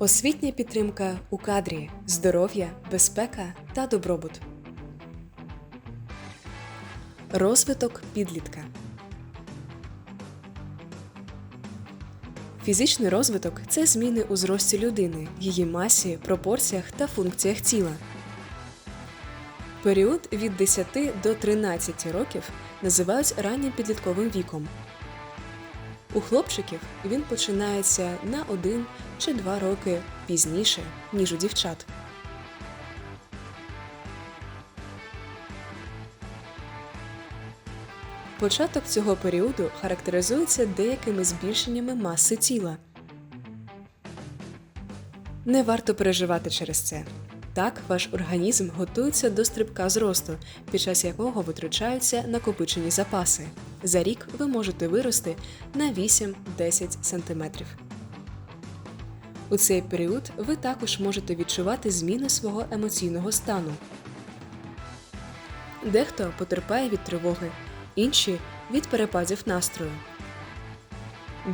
Освітня підтримка у кадрі, здоров'я, безпека та добробут. Розвиток підлітка. Фізичний розвиток це зміни у зрості людини, її масі, пропорціях та функціях тіла. Період від 10 до 13 років називають раннім підлітковим віком. У хлопчиків він починається на 1 чи 2 роки пізніше, ніж у дівчат. Початок цього періоду характеризується деякими збільшеннями маси тіла. Не варто переживати через це. Так, ваш організм готується до стрибка зросту, під час якого витрачаються накопичені запаси. За рік ви можете вирости на 8-10 см. У цей період ви також можете відчувати зміни свого емоційного стану. Дехто потерпає від тривоги, інші від перепадів настрою.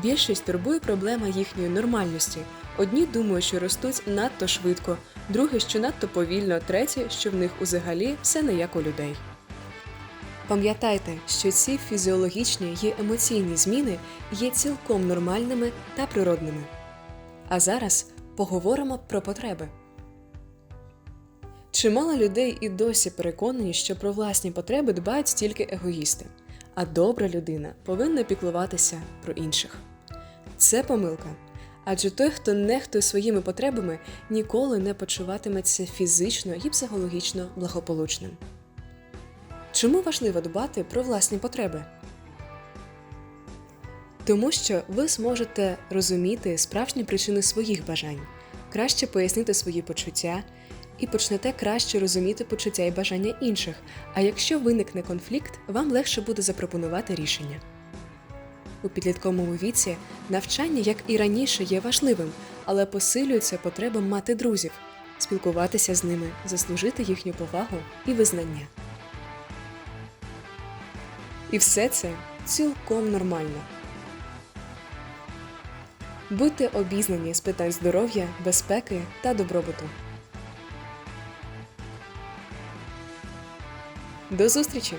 Більшість турбує проблема їхньої нормальності. Одні думають, що ростуть надто швидко, другі, що надто повільно, треті, що в них узагалі все не як у людей. Пам'ятайте, що ці фізіологічні і емоційні зміни є цілком нормальними та природними. А зараз поговоримо про потреби. Чимало людей і досі переконані, що про власні потреби дбають тільки егоїсти, а добра людина повинна піклуватися про інших. Це помилка. Адже той, хто нехтує своїми потребами, ніколи не почуватиметься фізично і психологічно благополучним. Чому важливо дбати про власні потреби? Тому що ви зможете розуміти справжні причини своїх бажань, краще пояснити свої почуття і почнете краще розуміти почуття і бажання інших. А якщо виникне конфлікт, вам легше буде запропонувати рішення. У підлітковому віці навчання, як і раніше, є важливим, але посилюється потреба мати друзів, спілкуватися з ними, заслужити їхню повагу і визнання. І все це цілком нормально. Будьте обізнані з питань здоров'я, безпеки та добробуту. До зустрічі!